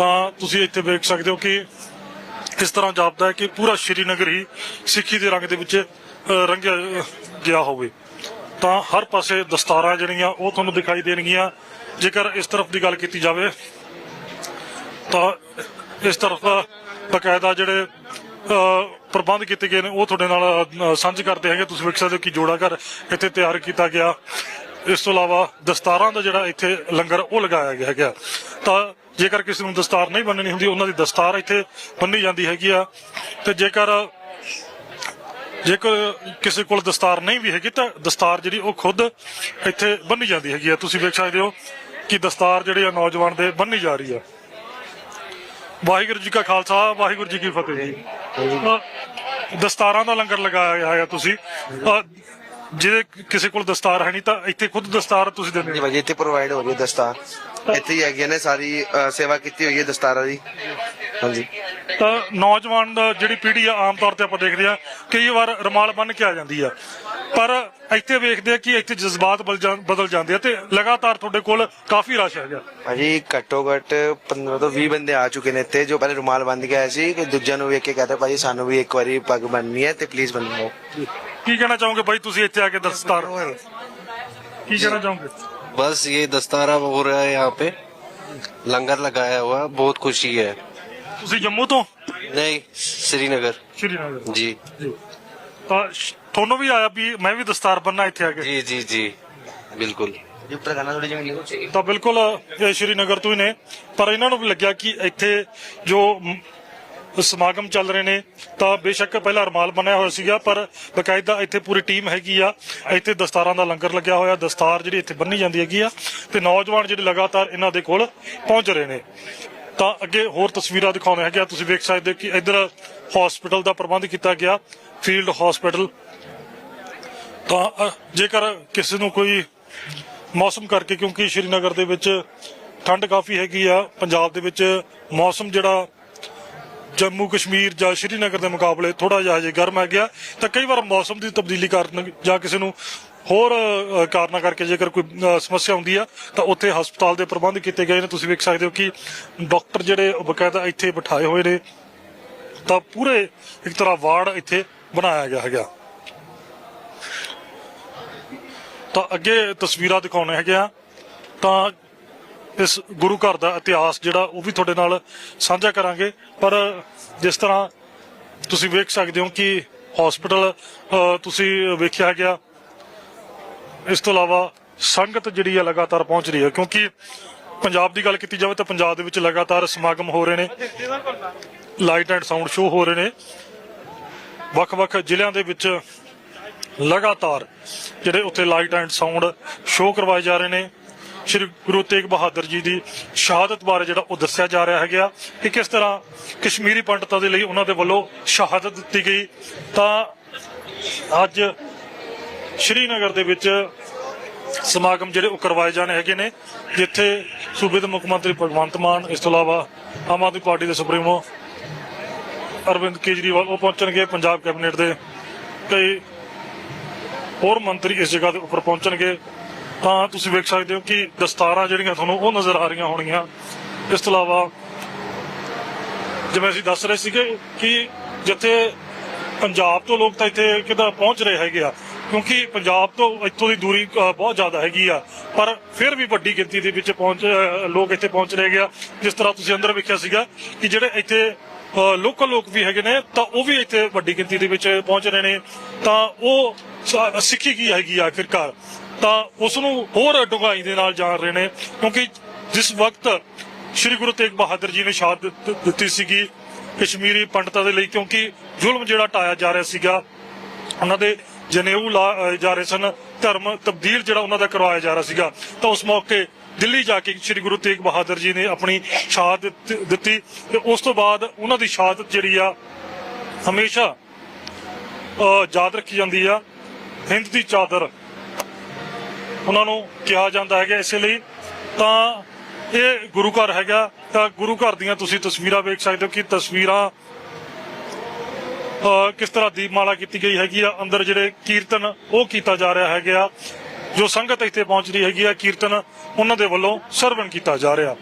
ਤਾਂ ਤੁਸੀਂ ਇੱਥੇ ਵੇਖ ਸਕਦੇ ਹੋ ਕਿ ਕਿਸ ਤਰ੍ਹਾਂ ਜਾਪਦਾ ਹੈ ਕਿ ਪੂਰਾ ਸ਼੍ਰੀਨਗਰ ਹੀ ਸਿੱਖੀ ਦੇ ਰੰਗ ਦੇ ਵਿੱਚ ਰੰਗਿਆ ਗਿਆ ਹੋਵੇ। ਤਾਂ ਹਰ ਪਾਸੇ ਦਸਤਾਰਾਂ ਜਿਹੜੀਆਂ ਉਹ ਤੁਹਾਨੂੰ ਦਿਖਾਈ ਦੇਣਗੀਆਂ। ਜੇਕਰ ਇਸ ਤਰਫ ਦੀ ਗੱਲ ਕੀਤੀ ਜਾਵੇ ਤਾਂ ਇਸ ਤਰਫ ਬਕਾਇਦਾ ਜਿਹੜੇ ਅ, ਪ੍ਰਬੰਧ ਕੀਤੇ ਗਏ ਨੇ ਉਹ ਤੁਹਾਡੇ ਨਾਲ ਅ, ਸਾਂਝੇ ਕਰਦੇ ਹੈਗੇ। ਤੁਸੀਂ ਵੇਖ ਸਕਦੇ ਹੋ ਕਿ ਜੋੜਾ ਘਰ ਇੱਥੇ ਤਿਆਰ ਕੀਤਾ ਗਿਆ। ਇਸ ਤੋਂ ਇਲਾਵਾ ਦਸਤਾਰਾਂ ਦਾ ਜਿਹੜਾ ਇੱਥੇ ਲੰਗਰ ਉਹ ਲਗਾਇਆ ਗਿਆ ਹੈਗਾ। ਤਾਂ ਜੇਕਰ ਕਿਸੇ ਨੂੰ ਦਸਤਾਰ ਨਹੀਂ ਬੰਨਣੀ ਹੁੰਦੀ, ਉਹਨਾਂ ਦੀ ਦਸਤਾਰ ਇੱਥੇ ਬੰਨੀ ਜਾਂਦੀ ਹੈਗੀ ਆ। ਤੇ ਜੇਕਰ ਜੇਕਰ ਕਿਸੇ ਕੋਲ ਦਸਤਾਰ ਨਹੀਂ ਵੀ ਹੈਗੀ, ਤਾਂ ਦਸਤਾਰ ਜਿਹੜੀ ਉਹ ਖੁਦ ਇੱਥੇ ਬੰਨੀ ਜਾਂਦੀ ਹੈਗੀ ਆ। ਤੁਸੀਂ ਵੇਖ ਸਕਦੇ ਹੋ ਕਿ ਦਸਤਾਰ ਜਿਹੜੀ ਆ ਨੌਜਵਾਨ ਦੇ ਬੰਨੀ ਜਾ ਰਹੀ ਆ। ਵਾਹਿਗੁਰੂ ਜੀ ਕਾ ਖਾਲਸਾ, ਵਾਹਿਗੁਰੂ ਜੀ ਕੀ ਫਤਿਹ ਜੀ। ਦਸਤਾਰਾਂ ਦਾ ਲੰਗਰ ਲਗਾਇਆ ਹੈ ਤੁਸੀਂ। ਜਿਹਦੇ ਕਿਸੇ ਕੋਲ ਦਸਤਾਰ ਹੈ ਨਹੀਂ ਤਾਂ ਇੱਥੇ ਖੁਦ ਦਸਤਾਰ ਤੁਸੀਂ ਦਿੰਦੇ ਜੀ ਹੋ। ਭਾਜੀ ਇੱਥੇ ਪ੍ਰੋਵਾਈਡ ਹੋ ਰਹੀ ਹੈ ਦਸਤਾਰ। ਇੱਥੇ ਹੀ ਹੈਗੀਆਂ ਨੇ ਸਾਰੀ ਅ, ਸੇਵਾ ਕੀਤੀ ਹੋਈ ਹੈ ਦਸਤਾਰਾਂ ਦੀ। ਹਾਂਜੀ। ਤਾਂ ਨੌਜਵਾਨ ਦਾ ਜਿਹੜੀ ਪੀੜ੍ਹੀ ਆ ਆਮ ਤੌਰ ਤੇ ਆਪਾਂ ਦੇਖਦੇ ਆ ਕਈ ਵਾਰ ਰਮਾਲ ਬੰਨ ਕੇ ਆ ਜਾਂਦੀ ਆ। ਪਰ ਇੱਥੇ ਵੇਖਦੇ ਆ ਕਿ ਇੱਥੇ ਜਜ਼ਬਾਤ ਬਦਲ ਜਾਂ- ਬਦਲ ਜਾਂਦੇ ਆ ਤੇ ਲਗਾਤਾਰ ਤੁਹਾਡੇ ਕੋਲ ਕਾਫੀ ਰਸ਼ ਹੈਗਾ। ਭਾਜੀ ਘੱਟੋ ਘੱਟ 15 ਤੋਂ 20 ਬੰਦੇ ਆ ਚੁੱਕੇ ਨੇ ਇੱਥੇ ਜੋ ਪਹਿਲੇ ਰੁਮਾਲ ਬੰਨ ਕੇ ਆਏ ਸੀ ਕਿ ਦੂਜਿਆਂ ਨੂੰ ਵੇਖ ਕੇ ਕਹਤੇ ਭਾਜੀ ਸਾਨੂੰ ਵੀ ਇੱਕ ਵਾਰੀ ਪੱਗ ਬੰਨਣੀ ਹੈ ਤੇ ਪਲੀਜ਼ ਬੰਨੋ ਕੀ ਕਹਿਣਾ ਚਾਹੋਗੇ ਬਾਈ ਤੁਸੀਂ ਇੱਥੇ ਆ ਕੇ ਦਸਤਾਰ ਕੀ ਕਹਿਣਾ ਚਾਹੋਗੇ बस ये दस्तारा हो रहा है यहाँ पे लंगर लगाया हुआ है, बहुत खुशी है ਤੁਸੀਂ ਜੰਮੂ ਤੋਂ नहीं श्रीनगर ਸ਼੍ਰੀਨਗਰ जी ਜੀ ਤਾਂ ਸ਼- ਤੁਹਾਨੂੰ ਵੀ ਆਇਆ ਵੀ ਮੈਂ ਵੀ ਦਸਤਾਰ ਬੰਨਾ ਇੱਥੇ ਆ ਕੇ जी जी जी बिल्कुल ਉੱਪਰ ਕਰਨਾ ਥੋੜੀ ਜਿਹੀ ਤਾਂ ਬਿਲਕੁਲ ਇਹ ਸ਼੍ਰੀਨਗਰ ਤੋਂ ਹੀ ਨੇ ਪਰ ਇਹਨਾਂ ਨੂੰ ਵੀ ਲੱਗਿਆ ਕਿ ਇੱਥੇ ਜੋ ਮ, ਸਮਾਗਮ ਚੱਲ ਰਹੇ ਨੇ, ਤਾਂ ਬੇਸ਼ੱਕ ਪਹਿਲਾਂ ਰਮਾਲ ਬਣਿਆ ਹੋਇਆ ਸੀਗਾ, ਪਰ ਬਕਾਇਦਾ ਇੱਥੇ ਪੂਰੀ ਟੀਮ ਹੈਗੀ ਆ। ਇੱਥੇ ਦਸਤਾਰਾਂ ਦਾ ਲੰਗਰ ਲੱਗਿਆ ਹੋਇਆ, ਦਸਤਾਰ ਜਿਹੜੀ ਇੱਥੇ ਬੰਨੀ ਜਾਂਦੀ ਹੈਗੀ ਆ, ਤੇ ਨੌਜਵਾਨ ਜਿਹੜੇ ਲਗਾਤਾਰ ਇਹਨਾਂ ਦੇ ਕੋਲ ਪਹੁੰਚ ਰਹੇ ਨੇ। ਤਾਂ ਅੱਗੇ ਹੋਰ ਤਸਵੀਰਾਂ ਦਿਖਾਉਂਦੇ ਹੈਗੇ ਆ, ਤੁਸੀਂ ਵੇਖ ਸਕਦੇ ਹੋ ਕਿ ਇੱਧਰ ਹਸਪੀਟਲ ਦਾ ਪ੍ਰਬੰਧ ਕੀਤਾ ਗਿਆ ਫੀਲਡ ਹਸਪੀਟਲ ਤਾਂ ਜੇਕਰ ਕਿਸੇ ਨੂੰ ਕੋਈ ਮੌਸਮ ਕਰਕੇ, ਕਿਉਂਕਿ ਸ਼੍ਰੀਨਗਰ ਦੇ ਵਿੱਚ ਠੰਡ ਕਾਫੀ ਹੈਗੀ ਆ, ਪੰਜਾਬ ਦੇ ਵਿੱਚ ਮੌਸਮ ਜਿਹੜਾ ਜੰਮੂ ਕਸ਼ਮੀਰ ਜਾਂ ਸ਼੍ਰੀਨਗਰ ਦੇ ਮੁਕਾਬਲੇ ਥੋੜਾ ਜਿਹਾ ਹਜੇ ਗਰਮ ਹੈ ਗਿਆ। ਤਾਂ ਕਈ ਵਾਰ ਮੌਸਮ ਦੀ ਤਬਦੀਲੀ ਕਾਰਨ ਜਾਂ ਕਿਸੇ ਨੂੰ ਹੋਰ ਕਾਰਨਾਂ ਕਰਕੇ ਜੇਕਰ ਕੋਈ ਸਮੱਸਿਆ ਹੁੰਦੀ ਆ, ਤਾਂ ਉੱਥੇ ਹਸਪਤਾਲ ਦੇ ਪ੍ਰਬੰਧ ਕੀਤੇ ਗਏ ਨੇ। ਤੁਸੀਂ ਵੇਖ ਸਕਦੇ ਹੋ ਕਿ ਡਾਕਟਰ ਜਿਹੜੇ ਬਕਾਇਦਾ ਇੱਥੇ ਬਿਠਾਏ ਹੋਏ ਨੇ, ਤਾਂ ਪੂਰੇ ਇੱਕ ਤਰ੍ਹਾਂ ਵਾਰਡ ਇੱਥੇ ਬਣਾਇਆ ਗਿਆ ਹੈਗਾ। ਤਾਂ ਅੱਗੇ ਤਸਵੀਰਾਂ ਦਿਖਾਉਣੇ ਹੈਗੇ ਆ। ਤਾਂ ਇਸ ਗੁਰੂ ਘਰ ਦਾ ਇਤਿਹਾਸ ਜਿਹੜਾ ਉਹ ਵੀ ਤੁਹਾਡੇ ਨਾਲ ਸਾਂਝਾ ਕਰਾਂਗੇ। ਪਰ ਜਿਸ ਤਰ੍ਹਾਂ ਤੁਸੀਂ ਵੇਖ ਸਕਦੇ ਹੋ ਕਿ ਹਸਪੀਟਲ ਤੁਸੀਂ ਵੇਖਿਆ ਗਿਆ, ਇਸ ਤੋਂ ਇਲਾਵਾ ਸੰਗਤ ਜਿਹੜੀ ਹੈ ਲਗਾਤਾਰ ਪਹੁੰਚ ਰਹੀ ਹੈ। ਕਿਉਂਕਿ ਪੰਜਾਬ ਦੀ ਗੱਲ ਕੀਤੀ ਜਾਵੇ ਤਾਂ ਪੰਜਾਬ ਦੇ ਵਿੱਚ ਲਗਾਤਾਰ ਸਮਾਗਮ ਹੋ ਰਹੇ ਨੇ। ਲਾਈਟ ਐਂਡ ਸਾਊਂਡ ਸ਼ੋਅ ਹੋ ਰਹੇ ਨੇ। ਵੱਖ-ਵੱਖ ਜ਼ਿਲ੍ਹਿਆਂ ਦੇ ਵਿੱਚ ਲਗਾਤਾਰ ਜਿਹੜੇ ਉੱਥੇ ਲਾਈਟ ਐਂਡ ਸਾਊਂਡ ਸ਼ੋਅ ਕਰਵਾਏ ਜਾ ਰਹੇ ਨੇ। ਸ਼੍ਰੀ ਗੁਰੂ ਤੇਗ ਬਹਾਦਰ ਜੀ ਦੀ ਸ਼ਹਾਦਤ ਬਾਰੇ ਜਿਹੜਾ ਉਹ ਦੱਸਿਆ ਜਾ ਰਿਹਾ ਹੈਗਾ ਕਿ ਕਿਸ ਤਰ੍ਹਾਂ ਕਸ਼ਮੀਰੀ ਪੰਡਤਾਂ ਦੇ ਲਈ ਉਹਨਾਂ ਦੇ ਵੱਲੋਂ ਸ਼ਹਾਦਤ ਦਿੱਤੀ ਗਈ। ਤਾਂ ਅੱਜ ਸ਼੍ਰੀਨਗਰ ਦੇ ਵਿੱਚ ਸਮਾਗਮ ਜਿਹੜੇ ਉਹ ਕਰਵਾਏ ਜਾਣੇ ਹੈਗੇ ਨੇ, ਜਿੱਥੇ ਸੂਬੇ ਦੇ ਮੁੱਖ ਮੰਤਰੀ ਭਗਵੰਤ ਮਾਨ, ਇਸ ਤੋਂ ਇਲਾਵਾ ਆਮ ਆਦਮੀ ਪਾਰਟੀ ਦੇ ਸੁਪਰੀਮੋ ਅਰਵਿੰਦ ਕੇਜਰੀਵਾਲ ਉਹ ਪਹੁੰਚਣਗੇ, ਪੰਜਾਬ ਕੈਬਨਿਟ ਦੇ ਕਈ ਹੋਰ ਮੰਤਰੀ ਇਸ ਜਗ੍ਹਾ ਦੇ ਉੱਪਰ ਪਹੁੰਚਣਗੇ। ਤਾਂ ਤੁਸੀਂ ਵੇਖ ਸਕਦੇ ਹੋ ਕਿ ਦਸਤਾਰਾਂ ਜਿਹੜੀਆਂ ਤੁਹਾਨੂੰ ਉਹ ਨਜ਼ਰ ਆ ਰਹੀਆਂ ਹੋਣਗੀਆਂ। ਇਸ ਤੋਂ ਇਲਾਵਾ ਜਿਵੇਂ ਅਸੀਂ ਦੱਸ ਰਹੇ ਸੀਗੇ ਕਿ ਜਿੱਥੇ ਪੰਜਾਬ ਤੋਂ ਲੋਕ ਤਾਂ ਇੱਥੇ ਕਿਦਾ ਪਹੁੰਚ ਰਹੇ ਹੈਗੇ ਆ, ਕਿਉਂਕਿ ਪੰਜਾਬ ਤੋਂ ਇੱਥੋਂ ਦੀ ਦੂਰੀ ਬਹੁਤ ਜ਼ਿਆਦਾ ਹੈਗੀ ਆ। ਪਰ ਫਿਰ ਵੀ ਵੱਡੀ ਗਿਣਤੀ ਦੇ ਵਿੱਚ ਪਹੁੰਚ ਲੋਕ ਇੱਥੇ ਪਹੁੰਚ ਰਹੇ ਗਿਆ ਜਿਸ ਤਰ੍ਹਾਂ ਤੁਸੀਂ ਅੰਦਰ ਵੇਖਿਆ ਸੀਗਾ ਕਿ ਜਿਹੜੇ ਇੱਥੇ ਲੋਕਲ ਲੋਕ ਵੀ ਹੈਗੇ ਨੇ, ਤਾਂ ਉਹ ਵੀ ਇੱਥੇ ਵੱਡੀ ਗਿਣਤੀ ਦੇ ਵਿੱਚ ਪਹੁੰਚ ਰਹੇ ਨੇ। ਤਾਂ ਉਹ ਸਿੱਖੀ ਕੀ ਹੈਗੀ ਆ ਆਖਿਰਕਾਰ? ਤਾਂ ਉਸ ਨੂੰ ਹੋਰ ਡੂੰਘਾਈ ਦੇ ਨਾਲ ਜਾਣ ਰਹੇ ਨੇ, ਕਿਉਂਕਿ ਜਿਸ ਵਕਤ ਸ੍ਰੀ ਗੁਰੂ ਤੇਗ ਬਹਾਦਰ ਜੀ ਨੇ ਸ਼ਹਾਦਤ ਦਿੱਤੀ ਸੀਗੀ ਕਸ਼ਮੀਰੀ ਪੰਡਤਾਂ ਦੇ ਲਈ, ਕਿਉਂਕਿ ਜ਼ੁਲਮ ਜਿਹੜਾ ਟਾਇਆ ਜਾ ਰਿਹਾ ਸੀਗਾ, ਉਹਨਾਂ ਦੇ ਜਨੇਊ ਲਾ ਜਾ ਰਹੇ ਸਨ, ਧਰਮ ਤਬਦੀਲ ਜਿਹੜਾ ਉਹਨਾਂ ਦਾ ਕਰਵਾਇਆ ਜਾ ਰਿਹਾ ਸੀਗਾ, ਤਾਂ ਉਸ ਮੌਕੇ ਦਿੱਲੀ ਜਾ ਕੇ ਸ੍ਰੀ ਗੁਰੂ ਤੇਗ ਬਹਾਦਰ ਜੀ ਨੇ ਆਪਣੀ ਸ਼ਹਾਦਤ ਦਿੱਤੀ, ਤੇ ਉਸ ਤੋਂ ਬਾਅਦ ਉਹਨਾਂ ਦੀ ਸ਼ਹਾਦਤ ਜਿਹੜੀ ਆ, ਹਮੇਸ਼ਾ ਯਾਦ ਰੱਖੀ ਜਾਂਦੀ ਆ, ਹਿੰਦ ਦੀ ਚਾਦਰ ਉਹਨਾਂ ਨੂੰ ਕਿਹਾ ਜਾਂਦਾ ਹੈਗਾ ਇਸੇ ਲਈ। ਤਾਂ ਇਹ ਗੁਰੂ ਘਰ ਹੈਗਾ। ਤਾਂ ਗੁਰੂ ਘਰ ਦੀਆਂ ਤੁਸੀਂ ਤਸਵੀਰਾਂ ਵੇਖ ਸਕਦੇ ਹੋ ਕਿ ਤਸਵੀਰਾਂ, ਅਹ, ਕਿਸ ਤਰ੍ਹਾਂ ਦੀਪਮਾਲਾ ਕੀਤੀ ਗਈ ਹੈਗੀ ਆ। ਅੰਦਰ ਜਿਹੜੇ ਕੀਰਤਨ ਉਹ ਕੀਤਾ ਜਾ ਰਿਹਾ ਹੈਗਾ ਜੋ ਸੰਗਤ ਇੱਥੇ ਪਹੁੰਚ ਰਹੀ ਹੈਗੀ ਆ, ਕੀਰਤਨ ਉਹਨਾਂ ਦੇ ਵੱਲੋਂ ਸਰਵਣ ਕੀਤਾ ਜਾ ਰਿਹਾ।